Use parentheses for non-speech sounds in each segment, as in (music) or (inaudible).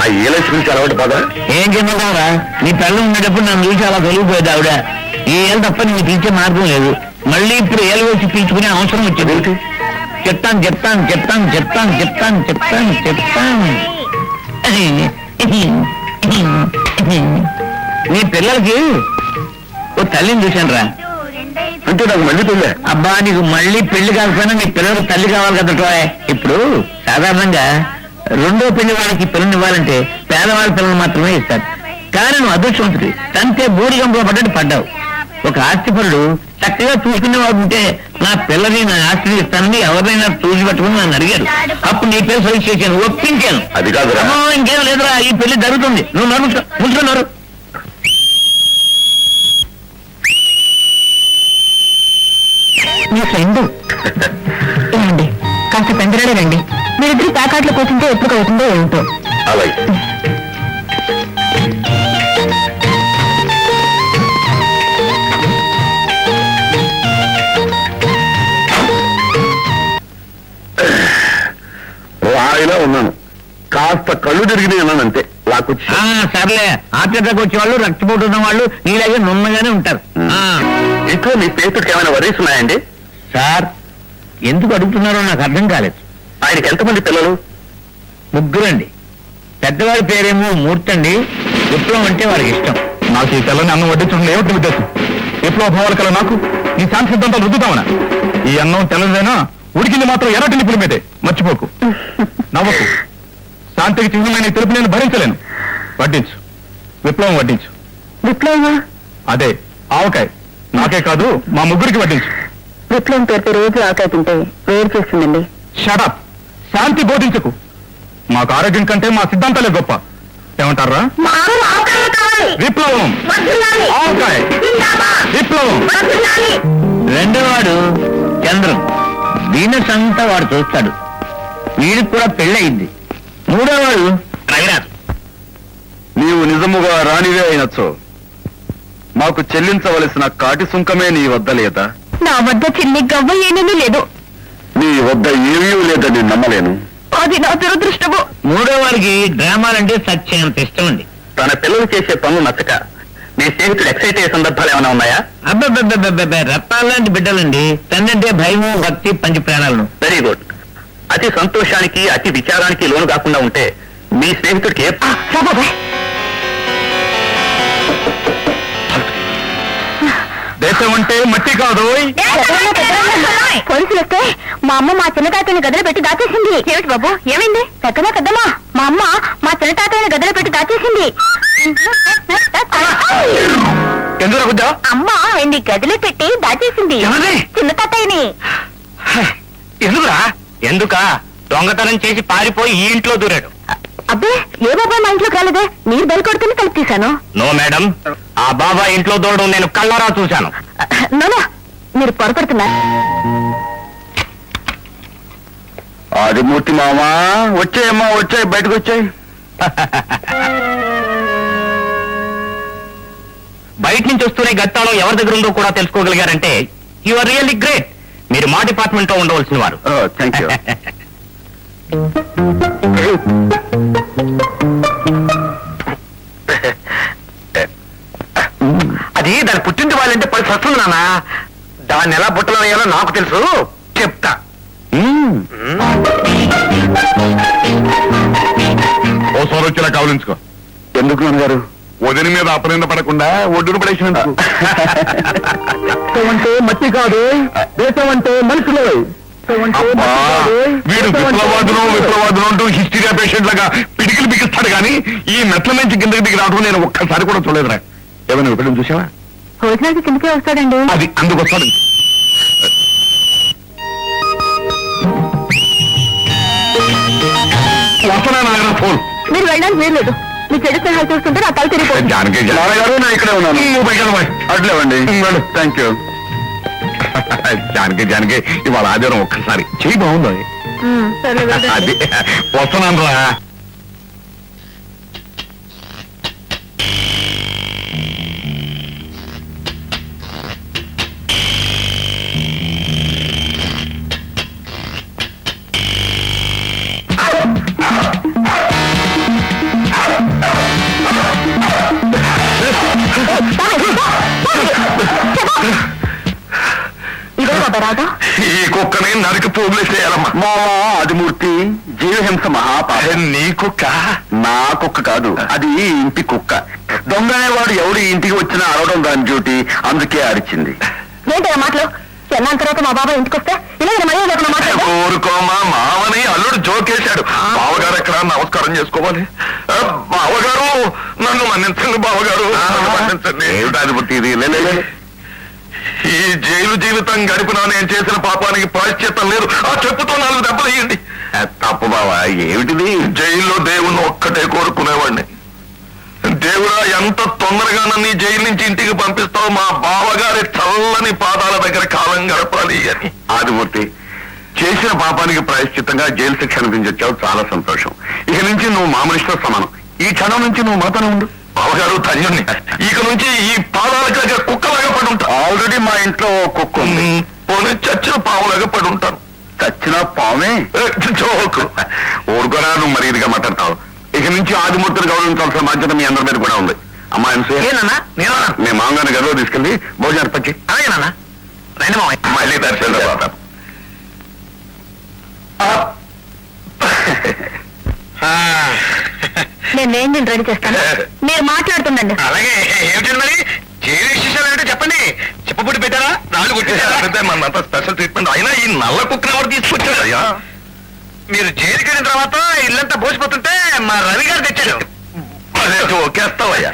ఆ అలవాటు పదా ఏం చెప్పగలరా నీ పిల్లలు ఉండేటప్పుడు నన్ను చూసి అలా తొలిగిపోయేది ఆవిడ. ఈ ఏళ్ళు తప్ప నేను పిలిచే మార్గం లేదు. మళ్ళీ ఇప్పుడు ఏళ్ళు వచ్చి పీల్చుకునే అవసరం వచ్చింది. చెప్తాను చెప్తాను చెప్తాను చెప్తాను చెప్తాను చెప్తాను చెప్తాను. నీ పిల్లలకి ఓ తల్లిని చూశాను రా అంటే నాకు మళ్ళీ పెళ్ళే? అబ్బా నీకు మళ్ళీ పెళ్ళి కాకపోయినా నీ పిల్లలకు తల్లి కావాలి కదా. ఇప్పుడు సాధారణంగా రెండో పెళ్ళి వాళ్ళకి ఇవ్వాలంటే పేదవాళ్ళ పిల్లలు మాత్రమే ఇస్తారు. కానీ నువ్వు అదృష్టవంతుడి. తంతే బూడిగంలో పడ్డట్టు పడ్డావు. ఒక ఆస్తిపరుడు చక్కగా చూసుకునేవాడు ఉంటే నా పిల్లని నా ఆస్తిని ఇస్తానని ఎవరైనా చూసి పట్టుకుని నన్ను అడిగారు అప్పుడు నీ పేరు సజెస్ట్ చేశాను. ఒప్పించాను. అది అమ్మో, ఇంకేం లేదురా ఈ పెళ్ళి జరుగుతుంది. నువ్వు నడుచు ముంచుకున్నారు. మీ ఫ్రెండ్. ఏమండి? కాస్త పెందరాడే రండి. మీరిద్దరు ప్యాకాట్లో కూర్చుంటే ఎప్పుడు అవుతుందో ఏమిటో. అలాగే. రాయిలా ఉన్నాను. కాస్త కళ్ళు తిరిగి ఉన్నాను అంతే. లాకొచ్చి ఆ, సర్లే. అటాక్ వచ్చే వాళ్ళు రక్తపోటు ఉన్న వాళ్ళు నీలాగే నున్నగానే ఉంటారు. ఆ, ఇంట్లో మీ స్నేహితుడికి ఏమైనా వరీస్ ఉన్నాయండి? సార్ ఎందుకు అడుగుతున్నారో నాకు అర్థం కాలేదు. ఆయనకి ఎంతమంది పిల్లలు? ముగ్గురండి. పెద్దవాడి పేరేమో మూర్తి అండి. విప్లవం అంటే వాడికి ఇష్టం. నాకు ఈ పిల్లని అన్నం వడ్డించడం ఏమిటి ఉద్దేశం? విప్లవ భావాలు కల నాకు. ఈ శాంతి సిద్ధాంతాలు రుద్దుతామనా? ఈ అన్నం తెల్లదైనా ఉడికింది మాత్రం ఎర్రటి నిప్పుల మీదే. మర్చిపోకు. నవ్వకు. శాంతికి చిహ్నమైన తెలుపు నేను భరించలేను. వడ్డించు. విప్లవం వడ్డించు. విప్లవమా? అదే ఆవకాయ. నాకే కాదు మా ముగ్గురికి వడ్డించు. విప్లవం పేరుతో రోజు ఆకాయ తింటే వేరు చేస్తుందండి. షడప్ శాంతి బోధించకు. మాకు ఆరోగ్యం కంటే మా సిద్ధాంతాలే గొప్ప. ఏమంటారా? విప్లవం. ఆవకాయ. విప్లవం. రెండోవాడు చంద్రం. వీనస్ అంతా వాడు చూస్తాడు. వీడికి కూడా పెళ్ళయింది. మూడోవాడు రవిరాజ్ నీవు నిజముగా రాణివే అయినచ్చో. మాకు చెల్లించవలసిన కాటి సుంకమే నీ వద్ద లేదా? నా వద్ద చిన్ని గవ్వ ఏమీ లేదు. నీ వద్ద ఏమీ లేదని నమ్మలేను. అది నా దురదృష్టము. మూడో వాడికి డ్రామాలంటే సత్యంత ఇష్టం అండి తన పిల్లలు చేసే పనులు నచ్చక నీ స్నేహితుడు ఎక్సైట్ అయ్యే సందర్భాలు ఏమైనా ఉన్నాయా? అబ్బబ్బబ్బబ్బబ్బ రత్నాలాంటి బిడ్డలండి. తండ్రి భయము భక్తి పంచి ప్రాణాలను. వెరీ గుడ్ అతి సంతోషానికి అతి విచారానికి లోను కాకుండా ఉంటే మీ స్నేహితుడికి ఏ- అంటే మట్టి కాదు పోలీసులు వస్తే మా అమ్మ మా చిన్న తాతయ్యని గదిలో పెట్టి దాచేసింది ఏమిటి బాబు ఏమైంది పెద్దమా పెద్దమా మా అమ్మ మా చిన్న తాతయ్యని గదిలో పెట్టి దాచేసింది ఎందుకు అమ్మ ఆయన్ని గదిలో పెట్టి దాచేసింది ఎవరిని? చిన్న తాతయ్యని ఎందుకురా ఎందుకా దొంగతనం చేసి పారిపోయి ఈ ఇంట్లో దూరాడు అబ్బే ఏ బాబాయ్ మా ఇంట్లోకి రాలేదే మీరు బలి కొడుకుని తీశాను నో మేడం ఆ బాబా ఇంట్లో దూరడం నేను కళ్ళారా చూశాను నోనా మీరు పొరపడుతున్నారు ఆదిమూర్తి మామా వచ్చాయమ్మా వచ్చాయి బయటకు వచ్చాయి బయట నుంచి వస్తూనే గత్తాళం ఎవరి దగ్గర ఉందో కూడా తెలుసుకోగలిగారంటే యు ఆర్ రియల్లీ గ్రేట్ మీరు మా డిపార్ట్మెంట్లో ఉండవలసిన వారు థ్యాంక్ యూ (laughs) అది దాని పుట్టింటి వాళ్ళంటే పది వస్తుంది నాన్న. దాన్ని ఎలా బుట్టలో వేయాలో నాకు తెలుసు. చెప్తా. ఓసారి వచ్చేలా కావలించుకో. ఎందుకు నాన్నగారు? వదిన మీద అపనింద పడకుండా ఒడ్డును పడేసినందుకు. దేశం అంటే మట్టి కాదు దేశం అంటే మనుషులే అబ్బా, వీడు విప్లవాదులు విప్లవాదులు అంటూ హిస్టీరియా పేషెంట్ లాగా పిడికిలు బిగిస్తాడు కానీ ఈ మెట్ల నుంచి కిందకి దిగి రావడం నేను ఒక్కసారి కూడా చూడలేదురా. ఏమైనా విపడం చూసావా? భోజనానికి కిందకే వస్తాడండి. అది అందుకు వస్తాడు. వస్తున్నా నాయన ఫోన్. మీరు వెళ్ళడానికి వీల్లేదు మీ చెడు స్నేహాలు చూస్తుంటే నా తల తిరిగిపోతుంది. జానకి నాన్నగారు నేను ఇక్కడే ఉన్నాను. నువ్వు పైకి వెళ్ళిపో. అట్లేవండి థ్యాంక్ యూ జానకి జానకి ఇవాళ ఆదివారం ఒక్కసారి. చెయ్యి బాగుంది. అది. వస్తున్నాను రా. బాబా ఈ కుక్కని నరికి పోగులేసేయాలమ్మా మామా ఆదిమూర్తి జీవహింస మహాపాపం నీ కుక్క నా కుక్క కాదు అది ఇంటి కుక్క దొంగ అనేవాడు ఎవడు ఇంటికి వచ్చినా అరవడం దాని డ్యూటీ అందుకే అరిచింది ఏంటి మాటలు ఎన్నాళ్ళ తర్వాత మా బాబా ఇంటికి వస్తే ఇలా మరీ ఊరుకోమా మామని అల్లుడు జోకేశాడు బావగారు ఎక్కడ నమస్కారం చేసుకోవాలి బావగారు నన్ను మన్నించండి బావగారు మన్నించండి ఏమిటాధిపతి ఇది లే, లే, లే. ఈ జైలు జీవితం గడిపినా నేను చేసిన పాపానికి ప్రాశ్చిత్తం లేదు. ఆ చెప్పుతో నాలుగు దెబ్బలు వేయండి. తప్పు బావా ఏమిటిది? జైల్లో దేవుణ్ణి ఒక్కటే కోరుకునేవాడిని. దేవుడా ఎంత తొందరగా నన్ను జైలు నుంచి ఇంటికి పంపిస్తావు? మా బావగారి చల్లని పాదాల దగ్గర కాలం గడపాలి అని. ఆదిమూర్తి చేసిన పాపానికి ప్రాయశ్చిత్తంగా జైలు శిక్ష అనిపించొచ్చావు. చాలా సంతోషం. ఇక నుంచి నువ్వు మామూలుతో సమానం. ఈ క్షణం నుంచి నువ్వు మాతనే ఉండు. బావగారు ధన్యుణ్ణి. ఇక నుంచి ఈ పాదాల దగ్గర కుక్కలాగా పడి ఉంటా ఇంట్లో కుక్క ఉంది. పోనీ చచ్చిన పావులాగా పడి ఉంటాను. చచ్చిన పామే జోకు ఊరుకోరా నువ్వు మరి ఇదిగా మాట్లాడతావు. ఇక నుంచి ఆదిమూర్తిని గౌరవించాల్సిన బాధ్యత మీ అందరి మీద కూడా ఉంది. అమ్మా ఏనన్నా? నేనా? మీ మామగారిని గదిలో తీసుకెళ్ళి భోజనం పచ్చి అలాగేనా మళ్ళీ దర్శనం నేను వేంజిని రెడీ చేస్తాను? (laughs) మీరు మాట్లాడుతుండండి. అలాగే ఏమిటండి మరి? చెప్పబుట్టి పెట్టారా? అంటే మనంతా స్పెషల్ ట్రీట్మెంట్ అయినా ఈ నల్ల కుక్కని ఎవరు తీసుకొచ్చాడు అయ్యా మీరు జైలుకి వెళ్ళిన తర్వాత ఇల్లంతా బోసిపోతుంటే మా రవి గారు తెచ్చాడు అదే ఒకేస్తావయ్యా.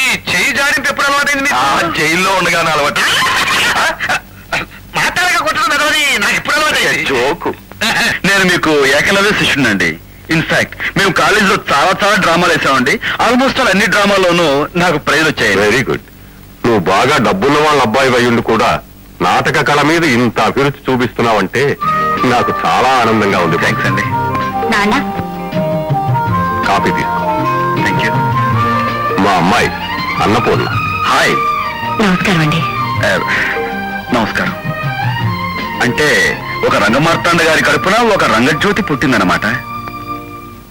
ఈ చేయి జారింపు ఎప్పుడు అలవాటైంది జైల్లో ఉండగానే అలవాటు. మాట్లాడక కొట్టడం ఎదవది నాకు ఎప్పుడు అలవాటైంది? జోకు. నేను మీకు ఏకలవ్య శిష్యునండి ఇన్ఫాక్ట్ మేము కాలేజీలో చాలా చాలా డ్రామాలు వేసామండి. ఆల్మోస్ట్ ఆల్ అన్ని డ్రామాల్లోనూ నాకు ప్రైజ్ వచ్చాయి వెరీ గుడ్ నువ్వు బాగా డబ్బున్న వాళ్ళ అబ్బాయి అయ్యుండి కూడా నాటక కళ మీద ఇంత అభిరుచి చూపిస్తున్నావంటే నాకు చాలా ఆనందంగా ఉంది. థ్యాంక్స్ అండి. నాన్న. కాఫీ తీసుకో. థ్యాంక్ యూ మా అమ్మాయి అన్నపూర్ణ. హాయ్. నమస్కారం అండి. నమస్కారం. అంటే ఒక రంగమార్తాండ గారి కడుపున ఒక రంగజ్యోతి పుట్టిందన్నమాట.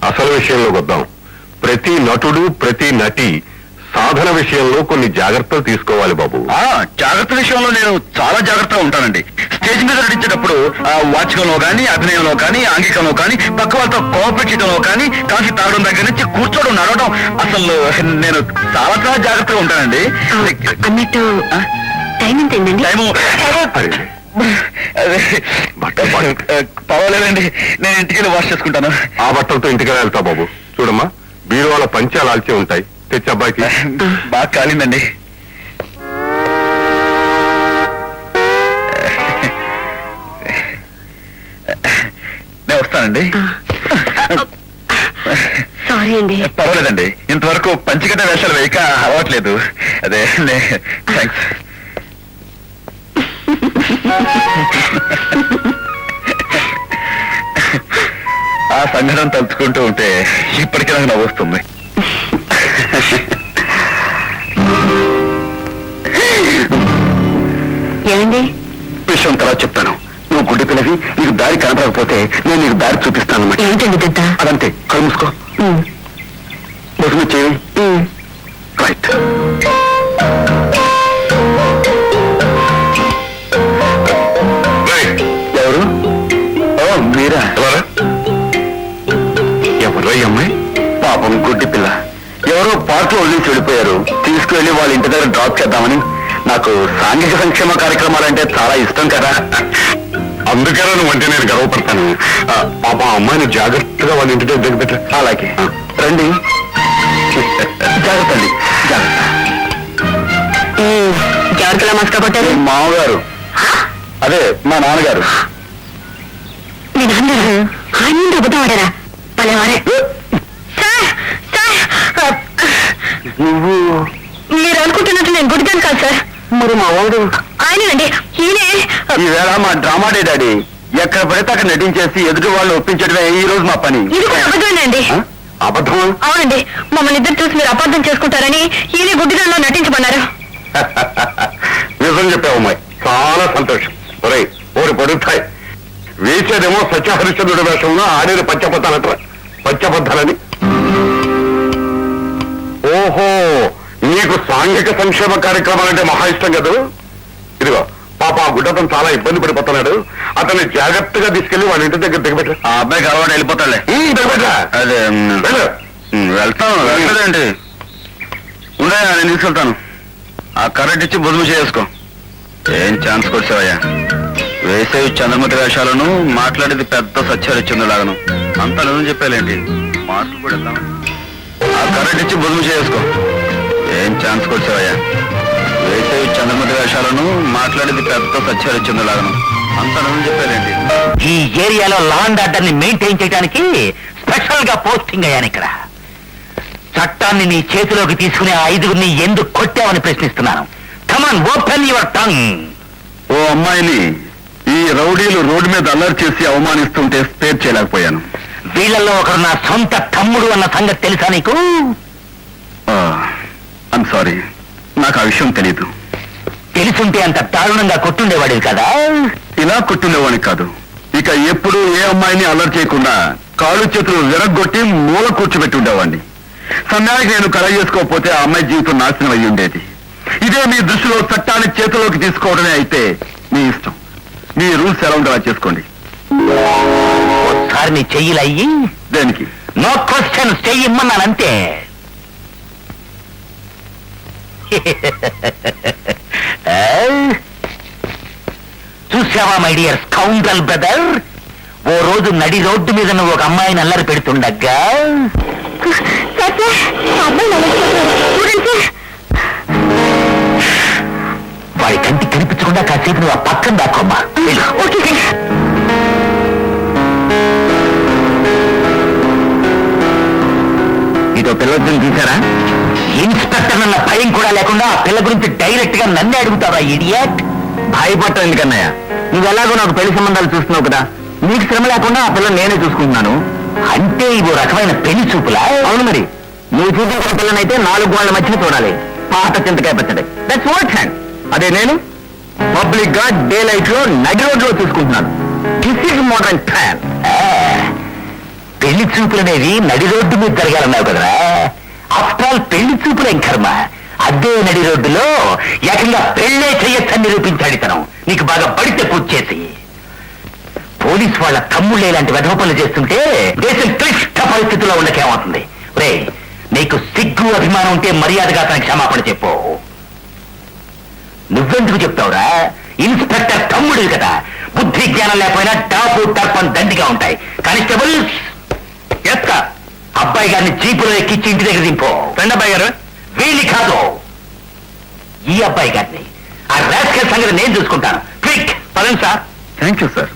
అసలు విషయంలోకి వద్దాం. ప్రతి నటుడు ప్రతి నటి సాధన విషయంలో కొన్ని జాగ్రత్తలు తీసుకోవాలి బాబు. ఆ జాగ్రత్త విషయంలో నేను చాలా జాగ్రత్తగా ఉంటానండి. స్టేజ్ మీద నటించేటప్పుడు ఆ వాచకంలో కానీ అభినయంలో కానీ ఆంగికంలో కానీ పక్క వాళ్ళతో కోఆపరేట్ చేయడంలో కానీ కాఫీ తాగడం దగ్గర నుంచి కూర్చోవడం నడవడం అసలు నేను చాలా చాలా జాగ్రత్తగా ఉంటానండి. అన్నట్టు ఆ? టైం ఎంత అయిందండి? టైము అరే, అదే, బట్ట, బట్ట. పర్వాలేదండి. నేను ఇంటికి వెళ్ళి వాష్ చేసుకుంటాను. ఆ బట్టలతో ఇంటికి వెళ్తా బాబు. చూడమ్మా బీరువాల పంచాలు ఆల్చి ఉంటాయి. తెచ్చి అబ్బాయికి? (laughs) బాగా కాలిందండి. నేను వస్తానండి. సారీ అండి. పర్వాలేదండి. ఇంతవరకు పంచగడ్డ వేషాలు వేయక అలవాట్లేదు. అదే థ్యాంక్స్ ఆ సంఘటన తలుచుకుంటూ ఉంటే ఇప్పటికీ నాకు నవ్వు వస్తుంది. ఏమండి? విషయం తర్వాత చెప్తాను. నువ్వు గుడ్డి పిల్లవి నీకు దారి కనపడకపోతే నేను నీకు దారి చూపిస్తాను అన్నమాట. ఏమిటండి ఇదంతా అదంతే. కళ్ళు మూసుకో. ఉమ్, ముసుగు చేయి. ఉమ్. రైట్ పార్క్లో వదిలించి వెళ్ళిపోయారు. తీసుకువెళ్ళి వాళ్ళ ఇంటి దగ్గర డ్రాప్ చేద్దామని. నాకు సాంఘిక సంక్షేమ కార్యక్రమాలంటే చాలా ఇష్టం కదా. అందుకనే నువ్వు అంటే నేను గర్వపడతాను. పాప అమ్మాయిని జాగ్రత్తగా వాళ్ళ ఇంటి దగ్గర పెట్ట అలాగే. రండి. జాగ్రత్త అండి. జాగ్రత్త. మస్కా పట్టారు మీ మామగారు. అదే మా నాన్నగారు. మీ నాన్నగారు? ఆయన ముందు అబద్ధం ఆడారా? పలేవారే సార్ సార్ నువ్వు మీరు అనుకుంటున్నట్టు నేను గుడిదాను కాదు మరి మా వాడు ఆయనండి ఈయనే. ఈవేళ మా డ్రామా డే డాడీ. ఎక్కడ పడితే అక్కడ నటించేసి ఎదుటి వాళ్ళు ఒప్పించడమే ఈ రోజు మా పని. ఇది కూడా అబద్ధమేనండి ఆ? అబద్ధమా? అవునండి. మమ్మల్ని ఇద్దరు చూసి మీరు అపార్థం చేసుకుంటారని ఈయన గుడ్డిదానిలో నటించమన్నారు (laughs) నిజం చెప్పావు అమ్మాయి. చాలా సంతోషం. ఒరేయ్ ఓరి పడుతాయి వేసేదేమో సత్యహరిశ్చంద్రుడి వేషంలో ఆడేది పచ్చబద్దాలట పచ్చబద్దాలని ఓహో! నీకు సాంఘిక సంక్షేమ కార్యక్రమాలంటే మహా ఇష్టం కదా. ఇదిగో పాప ఆ గుడ్డతను చాలా ఇబ్బంది పడిపోతున్నాడు. అతన్ని జాగ్రత్తగా తీసుకెళ్ళి వాళ్ళ ఇంటి దగ్గర దిగబెట్ట. ఆ అబ్బాయికి అలవాటు వెళ్ళిపోతాడులే. దిగబెట్ట. అదే వెళ్తాను. ఉండే నేను తీసుకెళ్తాను. ఆ కరెంట్ ఇచ్చి బుధము చేసుకో. ఏం ఛాన్స్ కొచ్చావయ్యా వేసేవి చంద్రమతి వేషాలను మాట్లాడేది పెద్ద సత్యహరిచంద్రులాగను అంత నిజం చెప్పాలేంటి? మాటలు కూడా? ఆ కరెంట్ ఇచ్చి బుధము చేసుకో. ఏం ఛాన్స్ కొచ్చావయ్యా వేసేవి చంద్రమతి వేషాలను మాట్లాడేది పెద్ద సత్యహరిచంద్రులాగను అంత నిజం చెప్పాలేంటి ఈ ఏరియాలో లా అండ్ ఆర్డర్ని మెయింటైన్ చేయడానికి స్పెషల్గా పోస్టింగ్ అయ్యాను ఇక్కడ. చట్టాన్ని నీ చేతిలోకి తీసుకునే ఆ ఐదుగురిని ఎందుకు కొట్టావని ప్రశ్నిస్తున్నాను. Come on open your tongue ఓ అమ్మాయిని ఈ రౌడీలు రోడ్డు మీద అల్లరి చేసి అవమానిస్తుంటే స్పేర్ చేయలేకపోయాను. వీళ్ళల్లో ఒకరు నా సొంత తమ్ముడు అన్న సంగతి తెలుసా నీకు? ఐమ్ సారీ నాకు ఆ విషయం తెలియదు తెలుసుంటే అంత దారుణంగా కొట్టుండేవాడివి కదా? ఇలా కొట్టుండేవాడిని కాదు. ఇక ఎప్పుడు ఏ అమ్మాయిని అల్లరి చేయకుండా కాళ్ళు చేతులు విరగ్గొట్టి మూల కూర్చోబెట్టి ఉండేవాడిని సమయానికి నేను కల చేసుకోకపోతే ఆ అమ్మాయి జీవితం నాశనం అయ్యి ఉండేది. ఇదే మీ దృష్టిలో చట్టాన్ని చేతిలోకి తీసుకోవడమే అయితే మీ ఇష్టం. మీ రూల్స్ ఎలా ఉండేలా చేసుకోండి. ఒకసారి నీ చెయ్యిలయ్యి. దేనికి? నో క్వశ్చన్స్ చెయ్యమ్మన్నానంతే? చూసావా మై డియర్ స్కౌండల్ బ్రదర్ ఓ రోజు నడి రోడ్డు మీద నువ్వు ఒక అమ్మాయిని అల్లరి పెడుతుండగా? వాడి కంటి కనిపించకుండా కాసేపు నువ్వు ఆ పక్కన దాకోమ్మా వెళ్ళు. ఇదో పిల్లొద్దని చూసారా ఇన్స్పెక్టర్ అన్న భయం కూడా లేకుండా ఆ పిల్ల గురించి డైరెక్ట్గా నన్నే అడుగుతావా ఇడియట్ భయపడటం ఎందుకన్నయ్య? నువ్వు ఎలాగో నాకు పెళ్ళి సంబంధాలు చూస్తున్నావు కదా. నీకు శ్రమ లేకుండా ఆ పిల్లని నేనే చూసుకుంటున్నాను. అంటే ఇవో రకమైన పెళ్ళి చూపులా? అవును మరి. నువ్వు చూసిన పిల్లనైతే నాలుగు వాళ్ళ మధ్యన చూడాలి. పాత చింతకాయ పచ్చడి. దట్స్ వాట్ హ్యాండ్ అదే నేను పబ్లిక్గా డే లైట్లో నడి రోడ్లో చూసుకుంటున్నాను దిస్ ఇస్ మోడర్న్ ఆ, పెళ్ళి చూపులనేవి నడి రోడ్డు మీద జరగాలన్నావు కదరా. ఆఫ్టర్ పెళ్ళి చూపులేం కర్మ అదే నడి రోడ్డులో ఏకంగా పెళ్ళే చెయ్యొచ్చని నిరూపించాడు ఇతను. నీకు బాగా పడితే పూజ చేసి. పోలీస్ వాళ్ళ తమ్ముళ్ళే ఇలాంటి వెధవపనులు చేస్తుంటే దేశం క్లిష్ట పరిస్థితుల్లో ఉండకేమవుతుంది? రే నీకు సిగ్గు అభిమానం ఉంటే మర్యాదగా తనకి క్షమాపణ చెప్పు. నువ్వెందుకు చెప్తావురా? ఇన్స్పెక్టర్ తమ్ముడు కదా. బుద్ధి జ్ఞానం లేకపోయినా టాపు టర్పన్ దండిగా ఉంటాయి. కానిస్టేబుల్ ఎత్త అబ్బాయి గారిని జీపులో ఎక్కించి ఇంటి దగ్గర దింపో. ఫ్రెండ్ అబ్బాయి గారు వీళ్ళి కాదు. ఈ అబ్బాయి గారిని. ఆ రాజకీయ సంగతి నేను చూసుకుంటాను. క్విక్. పదండి సార్. Thank you sir.